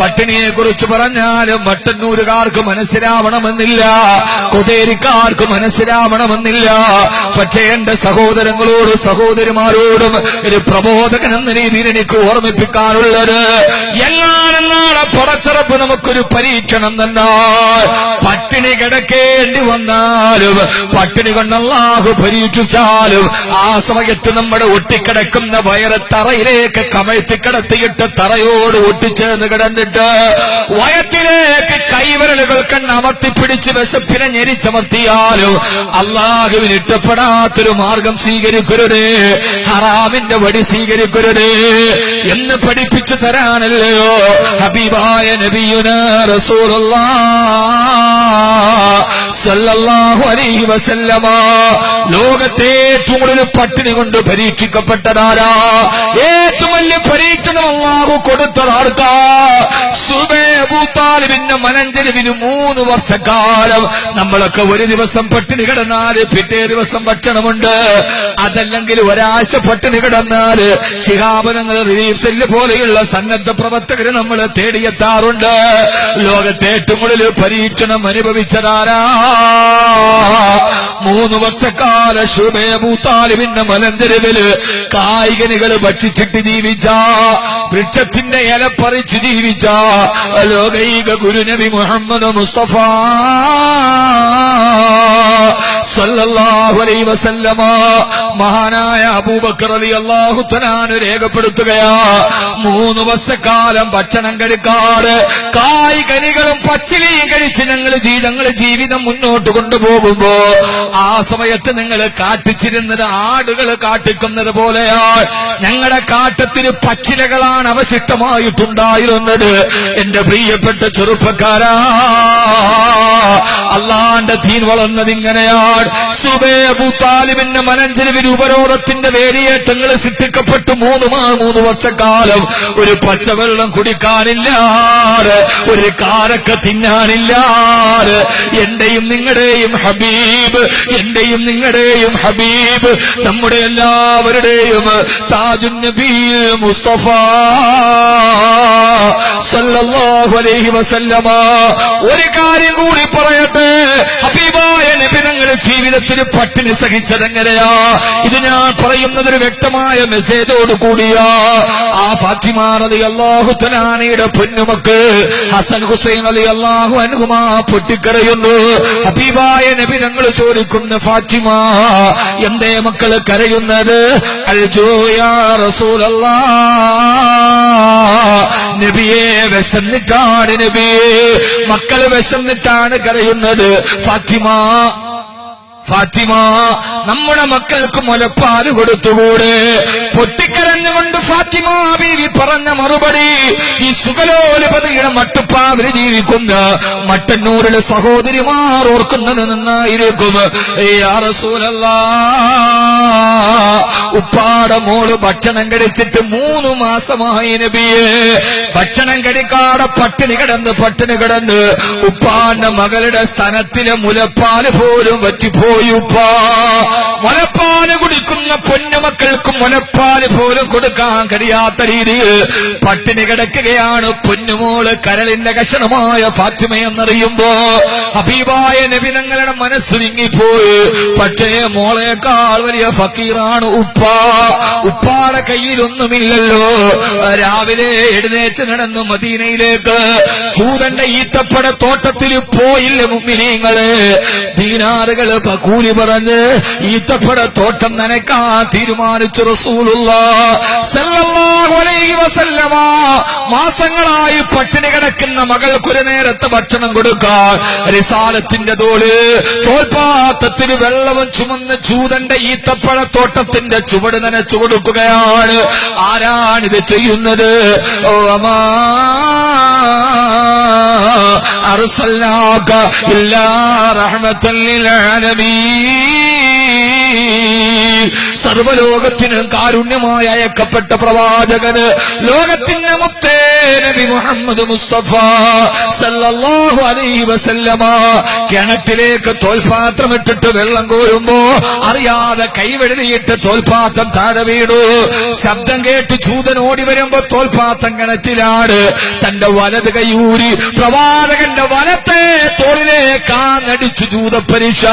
പട്ടിണിയെ കുറിച്ച് പറഞ്ഞാലും മട്ടന്നൂരുകാർക്ക് മനസ്സിലാവണമെന്നില്ല. കൊതേരിക്കാർക്ക് മനസ്സിലാവണമെന്നില്ല. പക്ഷേ എന്റെ സഹോദരങ്ങളോടും സഹോദരിമാരോടും ഒരു പ്രബോധകൻ എന്ന രീതിയിൽ എനിക്ക് ഓർമ്മിപ്പിക്കാനുള്ളത്. നാളെ പടച്ചിറപ്പ് നമുക്കൊരു പരീക്ഷണം തന്നാൽ പട്ടിണി കിടക്കേണ്ടി വന്നാലും പട്ടിണി കൊണ്ട് പരീക്ഷിച്ചാലും ആ സമയത്ത് നമ്മുടെ ഒട്ടിക്കിടക്കുന്ന വയറ് തറയിലേക്ക് കമഴ്ത്തി കിടത്തിയിട്ട് തറയോട് ഒട്ടിച്ചേർന്ന് കിടന്നിട്ട് വയറ്റിലേക്ക് കൈവരലുകൾ കണ്ട് അമർത്തിപ്പിടിച്ച് വിശപ്പിനെ ഞെരിച്ചമർത്തിയാലും അള്ളാഹുവിന് ഇഷ്ടപ്പെടാത്തൊരു മാർഗം സ്വീകരിക്കരുതേ. ഹറാമിന്റെ വടി സ്വീകരിക്കരുതേ. എന്ന് പഠിപ്പിച്ചു തരാനല്ലയോ? നബിയുന സല്ലല്ലാഹു അലൈഹി വസല്ലമ. ലോകത്തെ ഏറ്റവും കൂടുതൽ പട്ടിണി കൊണ്ട് പരീക്ഷിക്കപ്പെട്ടതാരാ? ഏറ്റവും വലിയ പരീക്ഷണം അള്ളാഹു കൊടുത്തതാർക്കാ? അബൂത്താലിബിന്റെ മനഞ്ചെരുവിന് മൂന്ന് വർഷക്കാലം. നമ്മളൊക്കെ ഒരു ദിവസം പട്ടിണി കിടന്നാൽ പിറ്റേ ദിവസം ഭക്ഷണമുണ്ട്. അതല്ലെങ്കിൽ ഒരാഴ്ച പട്ടിണി കിടന്നാൽ ശിഹാപനങ്ങൾ റിലീഫ് സെല്ല് പോലെയുള്ള സന്നദ്ധ പ്രവർത്തകര് നമ്മൾ തേടിയെത്താറുണ്ട്. ലോകത്തെ ഏറ്റവും കൂടുതൽ പരീക്ഷണം അനുഭവിച്ചതാരാ? മൂന്ന് വർഷക്കാല ശുഭേബൂത്താലിവിന്റെ മലന്തരവിൽ കായികനികൾ ഭക്ഷിച്ചിട്ട് ജീവിച്ച വൃക്ഷത്തിന്റെ ഇല ജീവിച്ച ലോകൈക ഗുരുനബി മുഹമ്മദ് മുസ്തഫ. മഹാനായ അബൂബക്കർ റളിയല്ലാഹു തആല രേഖപ്പെടുത്തുകയാ മൂന്ന് വർഷക്കാലം ഭക്ഷണം കഴിക്കാറ് കായ്കനികളും പച്ചിലയും കഴിച്ച് ഞങ്ങൾ ഞങ്ങൾ ജീവിതം മുന്നോട്ട് കൊണ്ടുപോകുമ്പോ ആ സമയത്ത് നിങ്ങൾ കാട്ടിച്ചിരുന്നത് ആടുകൾ കാട്ടിക്കുന്നത് പോലെയാ ഞങ്ങളുടെ കാട്ടത്തിന് പച്ചിലകളാണ് അവശിഷ്ടമായിട്ടുണ്ടായിരുന്നത്. എന്റെ പ്രിയപ്പെട്ട ചെറുപ്പക്കാരാ അള്ളാന്റെ തീൻ വളർന്നത് ഇങ്ങനെയാണ്. സുബേബുത്താലിമിന്റെ മനഞ്ചെരുവിൽ ഉപരോധത്തിന്റെ വേലിയേറ്റങ്ങൾ സിദ്ധിക്കപ്പെട്ടു. മൂന്ന് മൂന്ന് വർഷക്കാലം ഒരു പച്ചവെള്ളം കുടിക്കാനില്ലാതെ ഒരു കാരക്ക തിന്നാനില്ലാതെ എന്റെയും നിങ്ങളുടെയും ഹബീബ് എന്റെയും നിങ്ങളുടെയും ഹബീബ് നമ്മുടെ എല്ലാവരുടെയും താജുൻ നബി മുസ്തഫ സല്ലല്ലാഹു അലൈഹി വസല്ലമ. ഒരു കാര്യം കൂടി പറയട്ടെ. ഹബീബായ നബി തങ്ങൾ ജീവിതത്തിന് പട്ടിണി സഹിച്ചതെങ്ങനെയാ? ഇത് ഞാൻ പറയുന്നത് ഒരു വ്യക്തമായ മെസ്സേജോട് കൂടിയാ. ആ ഫാത്തിമ റതി അള്ളാഹു തനാനിയുടെ പൊന്നുമക്ക് ഹസൻ ഹുസൈൻ അലി അള്ളാഹു അനുകുമാ പൊട്ടിക്കരയുന്നു. ഹബീബായ നബി ഞങ്ങൾ ചോദിക്കുന്നു ഫാത്തിമ എന്തേ മക്കൾ കരയുന്നത്? നബിയെ വിശന്നിട്ടാണ് നബിയെ മക്കൾ വിശന്നിട്ടാണ് കരയുന്നത് ഫാത്തിമ. ഫാത്തിമ നമ്മുടെ മക്കൾക്ക് മുലപ്പാൽ കൊടുത്തുകൂടെ? പൊട്ടിക്കരഞ്ഞുകൊണ്ട് ഫാത്തിമ ബീവി പറഞ്ഞ മറുപടി ഈ സുഖലോലപതിയുടെ മട്ടുപ്പാവിൽ ജീവിക്കുന്ന മട്ടന്നൂരിലെ സഹോദരിമാർ ഓർക്കുന്നത് നന്നായിരിക്കും. ഉപ്പാട മോൾ ഭക്ഷണം കഴിച്ചിട്ട് മൂന്ന് മാസമായി നബിയെ. ഭക്ഷണം കഴിക്കാതെ പട്ടിണി കിടന്ന് പട്ടിണി കിടന്ന് ഉപ്പാന്റെ മകളുടെ സ്ഥലത്തിലെ മുലപ്പാൽ പോലും വറ്റിപ്പോയി ഉപ്പാ മുലപ്പാൽ കുടിക്കുന്ന പൊന്നുമക്കൾക്ക് മുലപ്പാൽ പോലും കൊടുക്കാൻ കഴിയാത്ത രീതിയിൽ പട്ടിണി കിടക്കുകയാണ്. പൊന്നുമോൾ കരളിന്റെ കഷണമായ ഫാത്തിമയെന്നറിയുമ്പോ ഹബീബായ നബിനങ്ങളുടെ മനസ്സുരുങ്ങിപ്പോയി പക്ഷേ മോളേക്കാൾ വലിയ ഫക്കീറാണ് ഉപ്പ. ഉപ്പാടെ കയ്യിലൊന്നുമില്ലല്ലോ. രാവിലെ എഴുന്നേറ്റ് നടന്നു മദീനയിലേക്ക് ചൂതന്റെ ഈത്തപ്പട തോട്ടത്തിൽ പോയില്ല മുമ്പിനീങ്ങൾ ദീനാറുകൾ കൂലി പറഞ്ഞ് ഈത്തപ്പഴ തോട്ടം നനയ്ക്കാൻ തീരുമാനിച്ചു റസൂലുള്ള. മാസങ്ങളായി പട്ടിണി കിടക്കുന്ന മകൾക്കൊരു നേരത്തെ ഭക്ഷണം കൊടുക്കാൻ റിസാലത്തിന്റെ തോൾ തോൽപാത്തത്തിന് വെള്ളവും ചുമന്ന് ചൂതന്റെ ഈത്തപ്പഴ തോട്ടത്തിന്റെ ചുവട് നനച്ചു കൊടുക്കുകയാണ്. ആരാണിത് ചെയ്യുന്നത്? ഓ അമാ അർസൽനാക ലിൽ ആലമീൻ സർവലോകത്തിനും കാരുണ്യമായി അയക്കപ്പെട്ട പ്രവാചകന് ലോകത്തിന്റെ മുത്തേ നബി മുഹമ്മദ് മുസ്തഫ സല്ലല്ലാഹു അലൈഹി വസല്ലമ. കിണറ്റിലേക്ക് തോൽപാത്രം ഇട്ടിട്ട് വെള്ളം കോരുമ്പോ അറിയാതെ കൈവെഴുതിയിട്ട് തോൽപാത്രം താഴെ വീണു. ശബ്ദം കേട്ട് ചൂതൻ ഓടി വരുമ്പോ തോൽപാത്രം കിണറ്റിലാണ്. തന്റെ വലത് കൈയൂരി പ്രവാചകന്റെ വലത്തെ തോളിലേക്കാന്നടിച്ചു ജൂതപരീക്ഷ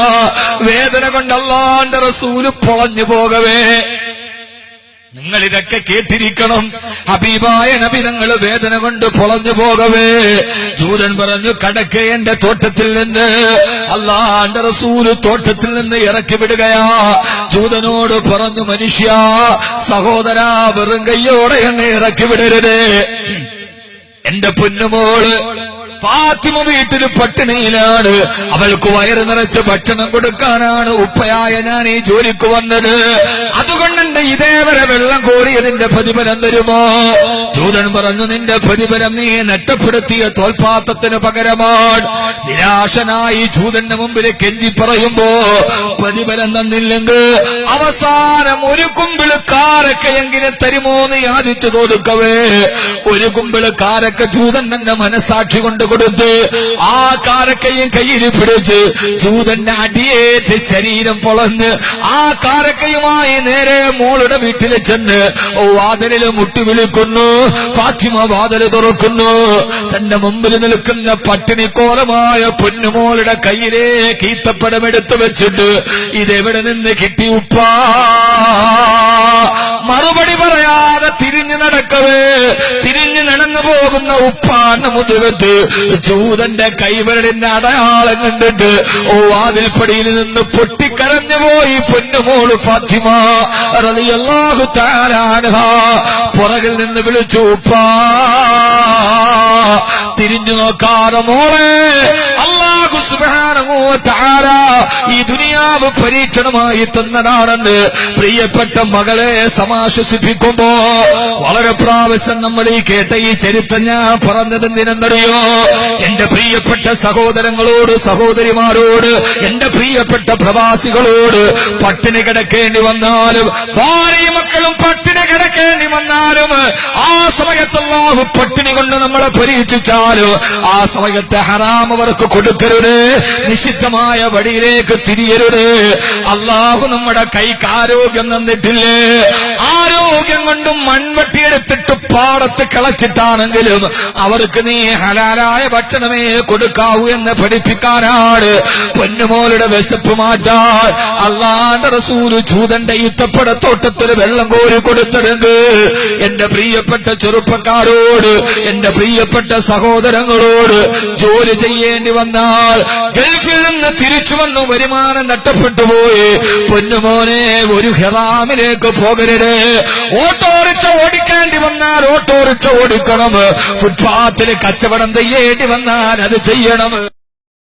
വേദന കൊണ്ട് അള്ളാന്റെ റസൂൽ പൊളഞ്ഞു പോകവേ. നിങ്ങൾ ഇതൊക്കെ കേട്ടിരിക്കണം. ഹബീബായ നബി നിങ്ങൾ വേദന കൊണ്ട് പൊളഞ്ഞു പോകവേ. ജൂതൻ പറഞ്ഞു കടക്ക് എന്റെ തോട്ടത്തിൽ നിന്ന്. അള്ളാന്റെ റസൂൽ തോട്ടത്തിൽ നിന്ന് ഇറക്കി വിടുകയാ. പറഞ്ഞു മനുഷ്യ സഹോദര വെറും കയ്യോടെ എന്നെ ഇറക്കി വിടരുതേ. എന്റെ പൊന്നുമോൾ ഫാത്തിമ വീട്ടിൽ പട്ടിണിയിലാണ്. അവൾക്ക് വയറ് നിറച്ച് ഭക്ഷണം കൊടുക്കാനാണ് ഉപ്പയായ ഞാൻ ഈ ജോലിക്ക് വന്നത്. അതുകൊണ്ട് ഇതേവരെ വെള്ളം കോരിയതിന്റെ പ്രതിഫലം തരുമോ? ജൂതൻ പറഞ്ഞു നിന്റെ പ്രതിഫലം നീ നഷ്ടപ്പെടുത്തിയ തോൽപാത്രത്തിന് പകരമാണ്. നിരാശനായി ജൂതന്റെ മുമ്പിൽ കെഞ്ചി പറയുമ്പോ പ്രതിഫലം തന്നില്ലെങ്കിൽ അവസാനം ഒരു കുമ്പിൾ കാരൊക്കെ എങ്കിലും തരുമോ എന്ന് യാചിച്ചു തോടുക്കവേ ഒരു കുമ്പിൾ കാരക്ക ജൂതൻ തന്നെ മനസാക്ഷി കൊണ്ട് കൊടുത്ത് ആ കാരക്കയും കയ്യിൽ പിടിച്ച് ജൂതന്റെ അടിയേറ്റ് ശരീരം പൊളഞ്ഞ് ആ കാരക്കയുമായി നേരെ മോളുടെ വീട്ടിൽ ചെന്ന് വാതിലിൽ മുട്ടി വിളിക്കുന്നു. ഫാത്തിമ വാതിൽ തുറക്കുന്നു. തന്റെ മുമ്പിൽ നിൽക്കുന്ന പട്ടിണിക്കോലമായ പൊന്നുമോളുടെ കയ്യിലേക്ക് ഈത്തപ്പടം എടുത്തു വെച്ചിട്ട് ഇതെവിടെ നിന്ന് കിട്ടി ഉപ്പാ? മറുപടി പറയാതെ തിരിഞ്ഞു നടക്കവേ. തിരിഞ്ഞു നടന്നു പോകുന്ന ഉപ്പാന്റെ മുതുകത്ത് ജൂതന്റെ കൈവരടിന്റെ അടയാളം കണ്ടിട്ട് ഓ വാതിൽപ്പടിയിൽ നിന്ന് പൊട്ടിക്കരഞ്ഞു പോയി പൊന്നുമോൾ ഫാത്തിമ റളിയല്ലാഹു അൻഹ. പുറകിൽ നിന്ന് വിളിച്ചു ഉപ്പാ തിരിഞ്ഞു നോക്കാതെ മോളെ ഈ ദുനിയാവ് പരീക്ഷണമായി തന്നതാണെന്ന് പ്രിയപ്പെട്ട മകളെ സമാശ്വസിപ്പിക്കുമ്പോ വളരെ പ്രാവശ്യം നമ്മൾ ഈ കേട്ട ഈ ചരിത്രം ഞാൻ പറഞ്ഞത് എന്തിനെന്നറിയോ എന്റെ പ്രിയപ്പെട്ട സഹോദരങ്ങളോട് സഹോദരിമാരോട് എന്റെ പ്രിയപ്പെട്ട പ്രവാസികളോട് പട്ടിണി കിടക്കേണ്ടി വന്നാലും ഭാര്യയും മക്കളും പട്ടിണി കിടക്കേണ്ടി വന്നാലും ആ സമയത്തുള്ള പട്ടിണി കൊണ്ട് നമ്മളെ പരീക്ഷിച്ചാലും ആ സമയത്തെ ഹറാം അവർക്ക് കൊടുക്കരുത്. നിഷിദ്ധമായ വഴിയിലേക്ക് തിരിയരുത്. അള്ളാഹു നമ്മുടെ കൈക്ക് ആരോഗ്യം തന്നിട്ടില്ലേ? ആരോഗ്യം കൊണ്ടും മൺവെട്ടിയെടുത്തിട്ട് പാടത്ത് കിളച്ചിട്ടാണെങ്കിലും അവർക്ക് നീ ഹലാലായ ഭക്ഷണമേ കൊടുക്കാവൂ എന്ന് പഠിപ്പിക്കാനാണ്. പൊന്നുമോളുടെ വിശപ്പ് മാറ്റാൻ അള്ളാന്റെ റസൂൽ ചൂതന്റെ ഈത്തപ്പടത്തോട്ടത്തിൽ വെള്ളം കോരി കൊടുത്തിരുന്നത് എന്റെ പ്രിയപ്പെട്ട ചെറുപ്പക്കാരോട് എന്റെ പ്രിയപ്പെട്ട സഹോദരങ്ങളോട് ജോലി ചെയ്യേണ്ടി വന്നാൽ ഗൾഫിൽ നിന്ന് തിരിച്ചു വന്നു വരുമാനം നഷ്ടപ്പെട്ടു പോയി. പൊന്നുമോനെ ഒരു ഹെറാമിലേക്ക് പോകരുത്. ഓട്ടോറിക്ഷ ഓടിക്കേണ്ടി വന്നാൽ ഓട്ടോറിക്ഷ ഓടിക്കണം. ഫുട്പാത്തിൽ കച്ചവടം ചെയ്യേണ്ടി വന്നാൽ അത് ചെയ്യണം.